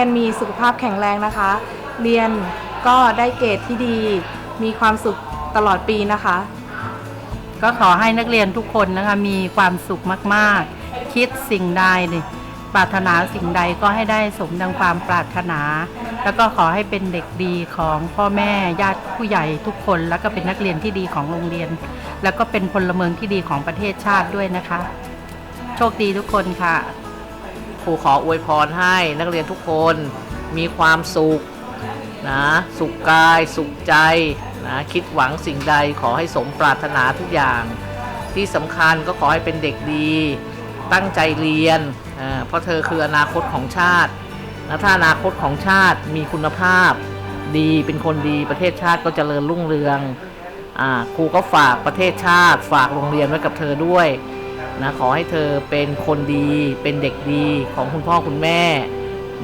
รียนมีสุขภาพแข็งแรงนะคะ เรียนก็ได้เกรดที่ดี มีความสุขตลอดปีนะคะ ก็ขอให้นักเรียนทุกคนนะคะมีความสุขมากๆ คิดสิ่งใดนี่ปรารถนาสิ่งใดก็ให้ได้สมดังความปรารถนา แล้วก็ขอให้เป็นเด็กดีของพ่อแม่ญาติผู้ใหญ่ทุกคน แล้วก็เป็นนักเรียนที่ดีของโรงเรียน แล้วก็เป็นพลเมืองที่ดีของประเทศชาติด้วยนะคะ โชคดีทุกคนค่ะ ครูขออวยพรให้นักเรียนทุกคนมีความสุขนะสุขกายสุขใจนะคิดหวังสิ่งใดขอให้สมปรารถนาทุกอย่าง ที่สำคัญก็ขอให้เป็นเด็กดี ตั้งใจเรียน เพราะเธอคืออนาคตของชาตินะถ้าอนาคตของชาติมีคุณภาพดีเป็นคนดีประเทศชาติก็เจริญรุ่งเรืองอครูก็ฝากประเทศชาติ ฝากโรงเรียนไว้กับเธอด้วย นะขอให้เธอเป็นคนดี เป็นเด็กดีของคุณพ่อคุณแม่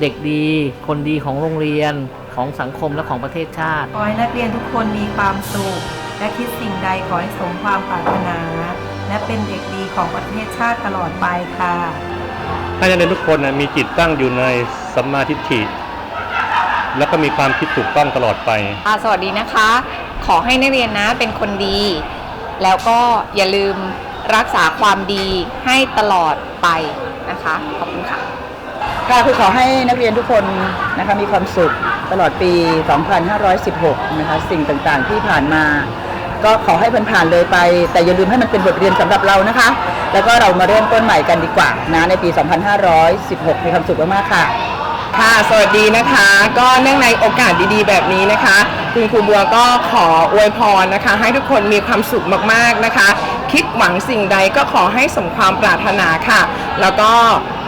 เด็กดี คนดีของโรงเรียนของสังคมและของประเทศชาติ ขอให้นักเรียนทุกคนมีความสุข และคิดสิ่งใดขอให้สมความปรารถนา และเป็นเด็กดีของประเทศชาติตลอดไปค่ะให้นักเรียนทุกคนนะมีจิตตั้งอยู่ในสัมมาทิฏฐิ แล้วก็มีความคิดถูกต้องตลอดไปอ่าสวัสดีนะคะ ขอให้นักเรียนนะเป็นคนดี แล้วก็อย่าลืม รักษาความดีให้ตลอดไปนะคะขอบคุณค่ะค่ะคือขอให้นักเรียนทุกคนนะคะมีความสุขตลอดปี 2516 นะคะสิ่งต่างๆที่ผ่านมา ก็ขอให้มันผ่านเลยไป แต่อย่าลืมให้มันเป็นบทเรียนสำหรับเรานะคะ แล้วก็เรามาเริ่มต้นใหม่กันดีกว่านะในปี 2516 มีความสุขมากๆค่ะ ค่ะ สวัสดีนะคะ ก็เนื่องในโอกาสดีๆ แบบนี้นะคะ คุณครูบัวก็ขออวยพรนะคะ ให้ทุกคนมีความสุขมากๆนะคะ คิดหวังสิ่งใดก็ขอให้สมความปรารถนาค่ะ แล้วก็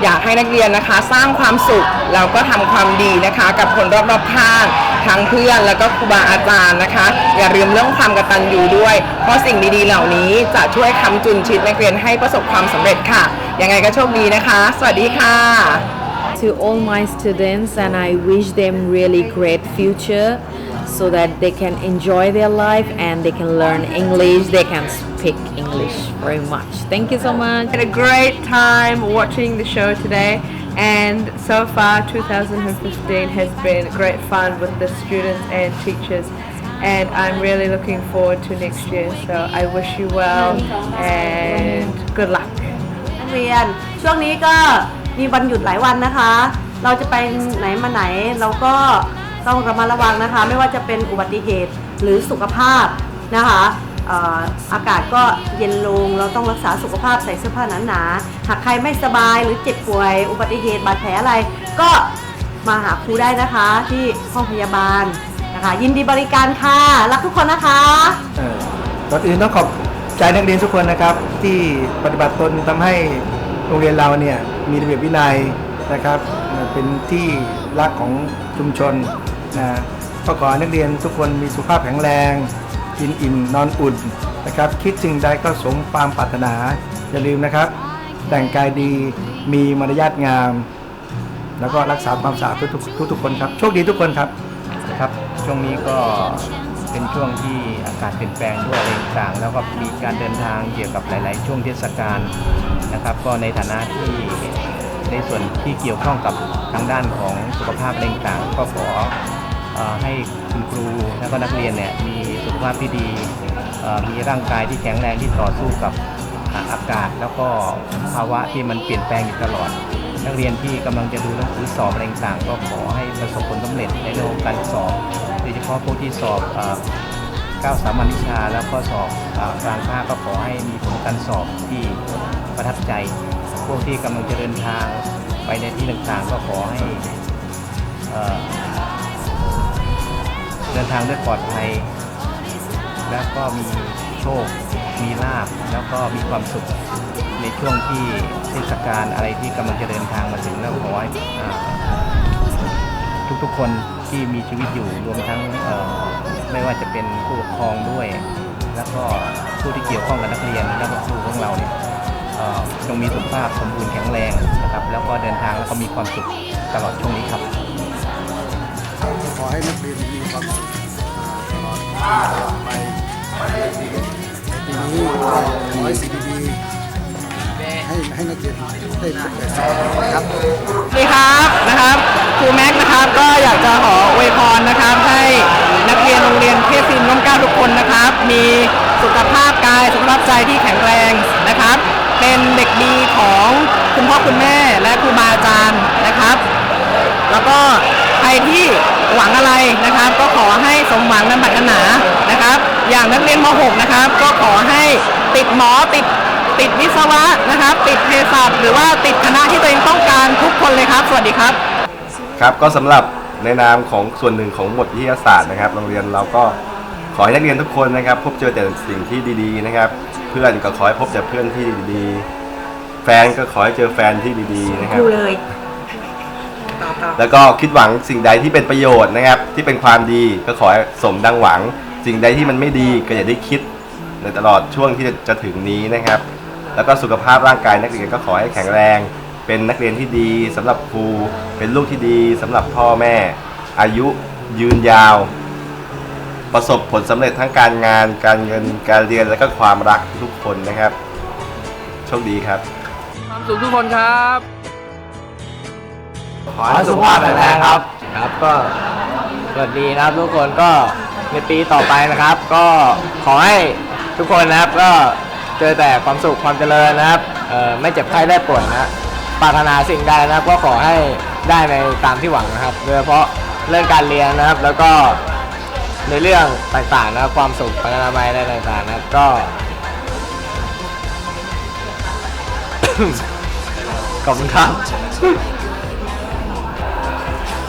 อยากให้นักเรียนนะคะ สร้างความสุขแล้วก็ทำความดีนะคะ กับคนรอบๆข้างทั้งเพื่อนแล้วก็ครูบาอาจารย์นะคะ อย่าลืมเรื่องความกตัญญูด้วย เพราะสิ่งดีๆเหล่านี้จะช่วยค้ำจุนชีวิตนักเรียนให้ประสบความสำเร็จค่ะยังไงก็โชคดีนะคะ สวัสดีค่ะ to all my students and I wish them really great future so that they can enjoy their life and they can learn English, they can speak English very much. Thank you so much. had a great time watching the show today and so far 2015 has been great fun with the students and teachers and I'm really looking forward to next year so I wish you well and good luck นักเรียนช่วงนี้ก็ มีวันหยุดหลายวันนะคะ เราจะไปไหนมาไหนเราก็ต้องระมัดระวังนะคะ ไม่ว่าจะเป็นอุบัติเหตุหรือสุขภาพนะคะอากาศก็เย็นลง เราต้องรักษาสุขภาพใส่เสื้อผ้าหนาๆ หากใครไม่สบายหรือเจ็บป่วย อุบัติเหตุบาดแผลอะไร ก็มาหาครูได้นะคะที่ห้องพยาบาลนะคะ ยินดีบริการค่ะ รักทุกคนนะคะต่อก่อนอื่นต้องขอบใจนักเรียนทุกคนนะครับ ที่ปฏิบัติตนทำให้ โรงเรียนเราเนี่ยมีระเบียบวินัยนะครับเป็นที่รักของชุมชนนะก็ขอนักเรียนทุกคนมีสุขภาพแข็งแรง กินอิ่มนอนอุ่นนะครับคิดสิ่งใดก็สมความปรารถนา อย่าลืมนะครับ แต่งกายดีมีมารยาทงาม แล้วก็รักษาความสะอาดทุกทุกคนครับ โชคดีทุกคนครับครับ ช่วงนี้ก็เป็นช่วงที่อากาศเปลี่ยนแปลงด้วยอะไรต่างแล้วก็มีการเดินทางเกี่ยวกับหลาย ๆ ช่วงเทศกาล นะครับ ก็ในฐานะที่ในส่วนที่เกี่ยวข้องกับทางด้านของสุขภาพอะไรต่างๆก็ขออให้คุณครูและก็นักเรียนเนี่ยมีสุขภาพที่ดี มีร่างกายที่แข็งแรงที่ต่อสู้กับอากาศ แล้วก็ภาวะที่มันเปลี่ยนแปลงอยู่ตลอด นักเรียนที่กำลังจะดูหนังสือสอบอะไรต่างๆก็ขอให้ประสบผลสำเร็จในเรื่องของการสอบโดยเฉพาะพวกที่สอบเก้าวสามัญวิชาแล้วก็สอบกลางภาคก็ขอให้มีผลการสอบที่ ประทับใจ พวกที่กำลังจะเดินทางไปในที่ต่างๆ ก็ขอให้เอ่อเดินทางด้วยปลอดภัย แล้วก็มีโชค มีลาบ แล้วก็มีความสุขในช่วงที่เทศกาลอะไรที่กำลังจะเดินทางมาถึงแล้วขอให้ทุกๆคนที่มีชีวิตอยู่รวมทั้งไม่ว่าจะเป็นผู้ปกครองด้วย แล้วก็ผู้ที่เกี่ยวข้องกับนักเรียนและก็ครู จงมีสุขภาพสมบูรณ์แข็งแรงนะครับ แล้วก็เดินทางแล้วก็มีความสุขตลอดช่วงนี้ครับ ขอให้นักเรียนมีความสุขตลอดไปปีนี้ขอให้สิ่งดีๆให้ให้นักเรียนได้ฝึกได้สอนครับสวัสดีครับนะครับครูแม็กซ์นะครับก็อยากจะขออวยพรนะครับ ให้นักเรียนโรงเรียนเทพศิลป์ร่มเกล้าทุกคนนะครับ มีสุขภาพกายสุขภาพใจที่แข็งแรงนะครับ เป็นเด็กดีของคุณพ่อคุณแม่และครูบาอาจารย์นะครับ แล้วก็ใครที่หวังอะไรนะครับ ก็ขอให้สมหวังนั้นปรารถนานะครับ อย่างนักเรียนม .6 นะครับ ก็ขอให้ติดหมอติดติดวิศวะนะครับ ติดเภสัชหรือว่าติดคณะที่ตัวเองต้องการทุกคนเลยครับ สวัสดีครับ ครับก็สำหรับในนามของส่วนหนึ่งของหมวดวิทยาศาสตร์นะครับ โรงเรียนเราก็ ขอให้นักเรียนทุกคนนะครับ พบเจอแต่สิ่งที่ดีๆนะครับ เพื่อนก็ขอให้พบแต่เพื่อนที่ดีๆ แฟนก็ขอให้เจอแฟนที่ดีๆนะครับครูเลย ต่อต่อแล้วก็คิดหวังสิ่งใดที่เป็นประโยชน์นะครับ ที่เป็นความดีก็ขอให้สมดังหวัง สิ่งใดที่มันไม่ดีก็อย่าได้คิดในตลอดช่วงที่จะจะถึงนี้นะครับ แล้วก็สุขภาพร่างกายนักเรียนก็ขอให้แข็งแรง เป็นนักเรียนที่ดีสำหรับครูเป็นลูกที่ดีสำหรับพ่อแม่ อายุยืนยาว ประสบผลสำเร็จทั้งการงาน การเงินการเรียนและก็ความรักทุกคนนะครับ โชคดีครับ ความสุขทุกคนครับ ขอให้สุขภาพแข็งแรงครับ ครับก็สวัสดีนะครับทุกคนก็ในปีต่อไปนะครับ ก็ขอให้ทุกคนนะครับก็เจอแต่ความสุขความเจริญนะครับเอ่อไม่เจ็บไข้ได้ป่วยนะปรารถนาสิ่งใดนะครับ ก็ขอให้ได้ในตามที่หวังนะครับ โดยเฉพาะเรื่องการเรียนนะครับ แล้วก็ ในเรื่องต่างๆนะความสุขปัญนามัยอะไรต่างๆนะก็ ขอบคุณครับ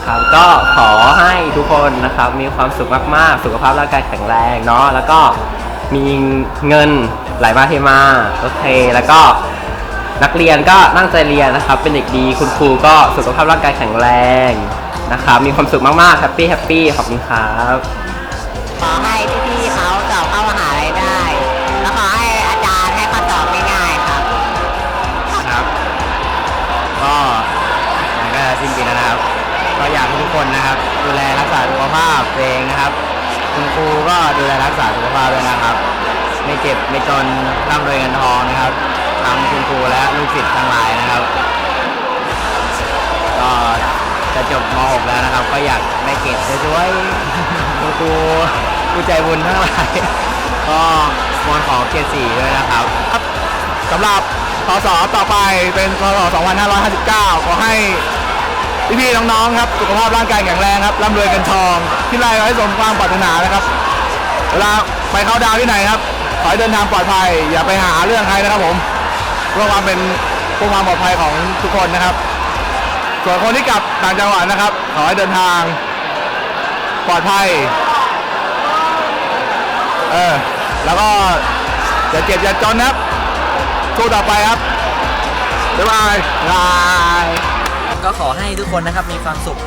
ครับก็ขอให้ทุกคนนะครับมีความสุขมากๆ สุขภาพร่างกายแข็งแรงเนาะแล้วก็มีเงินไหลมาเทมาโอเคแล้วก็นักเรียนก็ตั้งใจเรียนนะครับ เป็นเด็กดีคุณครูก็สุขภาพร่างกายแข็งแรงนะครับมีความสุขมากๆแฮปปี้แฮปปี้ขอบคุณครับ ขอให้พี่ๆเขาสอบเข้ามหาลัยได้ แล้วขอให้อาจารย์ให้ข้อสอบง่ายๆครับ ครับก็มันก็สิ้นปีแล้วนะครับ ก็อยากให้ทุกคนนะครับ ดูแลรักษาสุขภาพตัวเองนะครับ คุณครูก็ดูแลรักษาสุขภาพด้วยนะครับ ไม่เจ็บไม่จนร่ำรวยเงินทองนะครับทั้งคุณครูและลูกศิษย์ทั้งหลายนะครับ ก็จะจบม .6 แล้วนะครับ ก็อยากได้เกรดสวยๆคุณครู ผู้ใจบุญทั้งหลาย ก็มอนขอเกรดสี่ด้วยนะครับสำหรับพศต่อไปเป็นพศ2559 ขอให้พี่ๆน้องๆครับ สุขภาพร่างกายแข็งแรงครับร่ำรวยเงินทองที่ไรขอให้สมความปรารถนานะครับ เวลาไปเข้าดาวที่ไหนครับ ขอให้เดินทางปลอดภัย อย่าไปหาเรื่องใครนะครับผมเพื่อความเป็นเพื่อความปลอดภัยของทุกคนนะครับ ส่วนคนที่กลับต่างจังหวัดนะครับ ขอให้เดินทางปลอดภัย เออ แล้วก็อย่าเจ็บอย่าจนนะครับสู้ต่อไปครับ บ๊ายบายบาย ก็ขอให้ทุกคนนะครับมีความสุข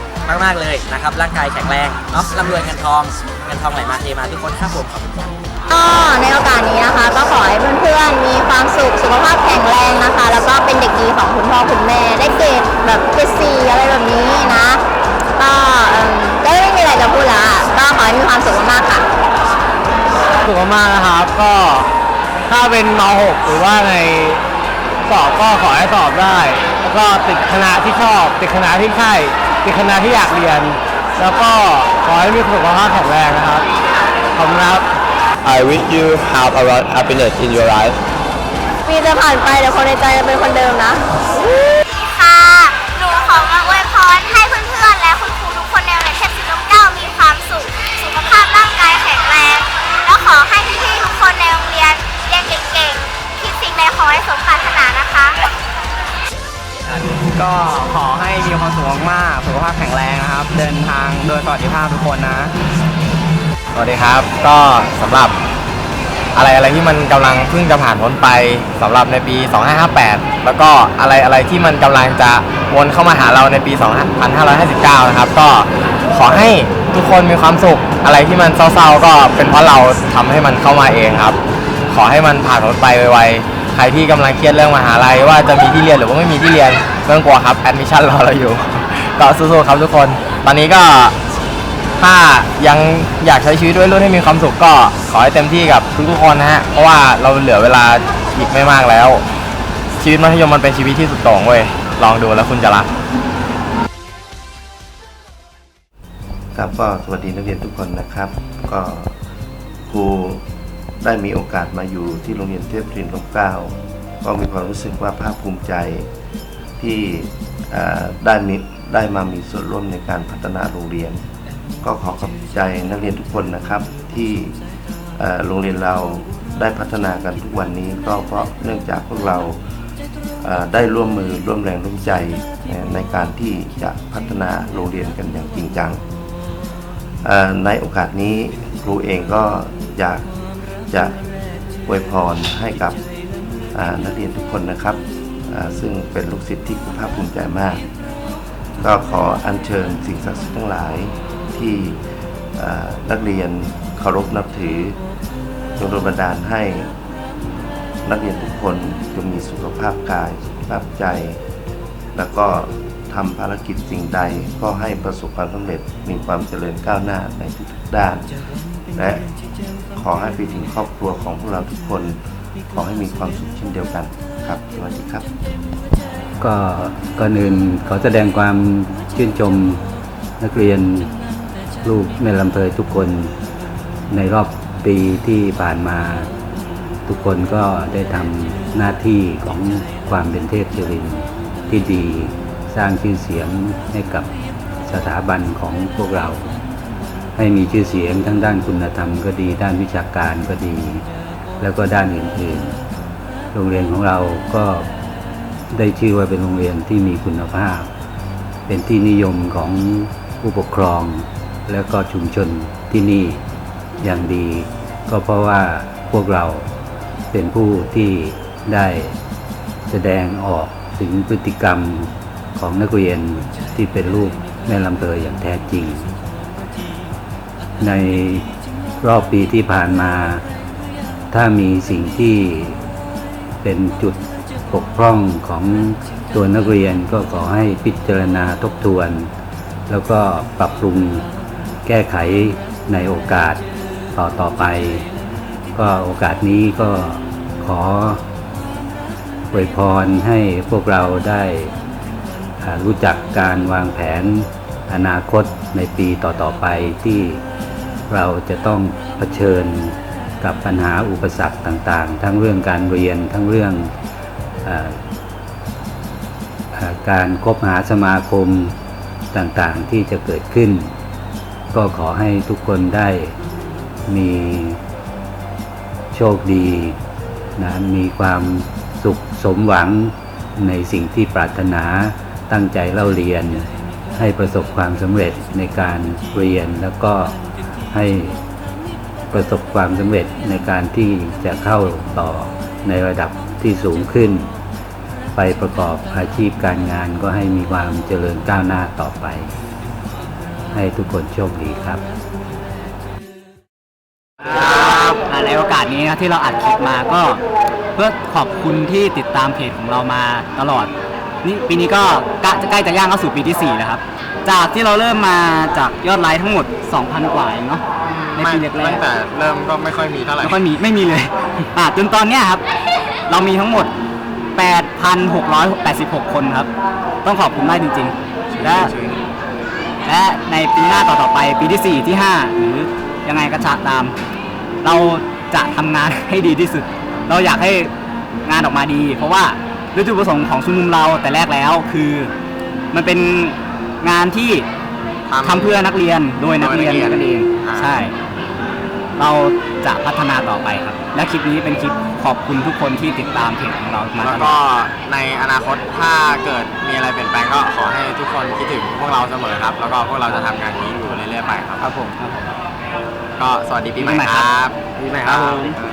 มากๆเลยนะครับ ร่างกายแข็งแรงเนาะร่ำรวยเงินทองเงินทองไหลมาเทมาทุกคนครับผมขอบคุณครับ ก็ในโอกาสนี้นะคะ ก็ขอให้เพื่อนๆ มีความสุข สุขภาพแข็งแรงนะคะ แล้วก็เป็นเด็กดีของคุณพ่อคุณแม่ ได้เกรดแบบเกรดซีอะไรแบบ สุขมากนะครับ ก็ถ้าเป็นม .6 หรือว่าในสอบก็ขอให้สอบได้ แล้วก็ติดคณะที่ชอบ ติดคณะที่ใช่ติดคณะที่อยากเรียน แล้วก็ขอให้มีสุขภาพแข็งแรงนะครับ ขอบคุณครับ I wish you have a lot of happiness in your life ปีจะผ่านไปแต่คนในใจจะเป็นคนเดิมนะค่ะ สวัสดีครับ ก็สำหรับอะไรอะไรที่มันกำลังเพิ่งจะผ่านพ้นไปสำหรับในปี 2558 แล้วก็อะไรอะไรที่มันกำลังจะวนเข้ามาหาเราในปี 2559 นะครับ ก็ขอให้ทุกคนมีความสุข อะไรที่มันเศร้าๆ ก็เป็นเพราะเราทำให้มันเข้ามาเองครับ ขอให้มันผ่านพ้นไปไวๆ ใครที่กำลังเครียดเรื่องมหาลัยว่าจะมีที่เรียนหรือว่าไม่มีที่เรียนไม่ต้องกลัวครับแอดมิชชั่นรอเราอยู่ ก็สู้ๆครับทุกคน ตอนนี้ก็ ถ้ายังอยากใช้ชีวิตด้วยรุ่นให้มีความสุขก็ขอให้เต็มที่กับทุกๆคนนะฮะ เพราะว่าเราเหลือเวลาอีกไม่มากแล้ว ชีวิตมัธยมมันเป็นชีวิตที่สุดโต่งเว้ย ลองดูแล้วคุณจะรัก ครับก็สวัสดีนักเรียนทุกคนนะครับ ก็ครูได้มีโอกาสมาอยู่ที่โรงเรียนเทพศิรินทร์ลมเกล้าก็มีความรู้สึกว่าภาคภูมิใจที่เอ่อได้มีได้มามีส่วนร่วมในการพัฒนาโรงเรียน ก็ขอขอบใจนักเรียนทุกคนนะครับ ที่โรงเรียนเราได้พัฒนากันทุกวันนี้ ก็เพราะเนื่องจากพวกเราได้ร่วมมือร่วมแรงร่วมใจในการที่จะพัฒนาโรงเรียนกันอย่างจริงจังในโอกาสนี้ครูเองก็อยากจะอวยพรให้กับนักเรียนทุกคนนะครับ ซึ่งเป็นลูกศิษย์ที่ครูภาคภูมิใจมาก ก็ขออัญเชิญสิ่งศักดิ์สิทธิ์ทั้งหลาย ที่นักเรียนเคารพนับถือจงโดนบันดาลให้นักเรียนทุกคนจงมีสุขภาพกาย สุขภาพใจ แล้วก็ทำภารกิจสิ่งใดก็ให้ประสบความสำเร็จมีความเจริญก้าวหน้าในทุกๆด้าน และขอให้ไปถึงครอบครัวของพวกเราทุกคน ขอให้มีความสุขเช่นเดียวกันครับสวัสดีครับ ก็ก่อนอื่นขอแสดงความชื่นชมนักเรียน ลูกแม่ลำเพยทุกคนในรอบปีที่ผ่านมา ทุกคนก็ได้ทำหน้าที่ของความเป็นเทพจรินที่ดีสร้างชื่อเสียงให้กับสถาบันของพวกเรา ให้มีชื่อเสียงทั้งด้านคุณธรรมก็ดี ด้านวิชาการก็ดี แล้วก็ด้านอื่นๆ โรงเรียนของเราก็ได้ชื่อว่าเป็นโรงเรียนที่มีคุณภาพ เป็นที่นิยมของผู้ปกครอง แล้วก็ชุมชนที่นี่อย่างดี ก็เพราะว่าพวกเราเป็นผู้ที่ได้แสดงออกถึงพฤติกรรมของนักเรียนที่เป็นลูกแม่ลำเพยอย่างแท้จริง ในรอบปีที่ผ่านมา ถ้ามีสิ่งที่เป็นจุดปกพร่องของตัวนักเรียนก็ขอให้พิจารณาทบทวน แล้วก็ปรับปรุง แก้ไขในโอกาสต่อต่อไป ก็โอกาสนี้ก็ขออวยพรให้พวกเราได้รู้จักการวางแผนอนาคตในปีต่อๆไปที่เราจะต้องเผชิญกับปัญหาอุปสรรคต่างๆ ทั้งเรื่องการเรียนทั้งเรื่องออการคบหาสมาคมต่างๆที่จะเกิดขึ้น ก็ขอให้ทุกคนได้มีโชคดีนะมีความสุขสมหวังในสิ่งที่ปรารถนาตั้งใจเล่าเรียน ให้ประสบความสำเร็จในการเรียนแล้วก็ให้ประสบความสำเร็จในการที่จะเข้าต่อในระดับที่สูงขึ้น ไปประกอบอาชีพการงานก็ให้มีความเจริญก้าวหน้าต่อไป ให้ทุกคนโชคดีครับอ่าในโอกาสนี้นะที่เราอัดคลิปมาก็เพื่อขอบคุณที่ติดตามเพจของเรามาตลอดนี่ปีนี้ก็ใกล้จะใกล้จะย่างเข้าสู่ปีที่ 4 แล้วครับ จากที่เราเริ่มมาจากยอดไลค์ทั้งหมด 2,000 กว่าเองเนาะในปีแรกๆตั้งแต่เริ่มก็ไม่ค่อยมีเท่าไหร่ไม่ค่อยมีไม่มีเลยอ่าจนตอนเนี้ยครับ เรามีทั้งหมด 8,686 คนครับ ต้องขอบคุณมากจริง ๆ และ และในปีหน้าต่อๆไปปีที่ 4 ที่ 5 หรือยังไงก็ชะตาม เราจะทำงานให้ดีที่สุด เราอยากให้งานออกมาดี เพราะว่าด้วยจุดประสงค์ของชุมนุมเราแต่แรกแล้วคือ มันเป็นงานที่ทำเพื่อนักเรียนโดยนักเรียนโดยนักเรียนกันเองอ่าใช่ เราจะพัฒนาต่อไปครับ และคลิปนี้เป็นคลิป ขอบคุณทุกคนที่ติดตามเพจของเรามาแล้วตลก็อดในอนาคตถ้าเกิดมีอะไรเปลี่ยนแปลงก็ขอให้ทุกคนคิดถึงพวกเราเสมอครับ แล้วก็พวกเราจะทำงานนี้อยู่เรื่อยๆไปครับ ครับผมครับผม ก็สวัสดีปีใหม่ปีใหม่คครัรับบปีใหม่ครับผม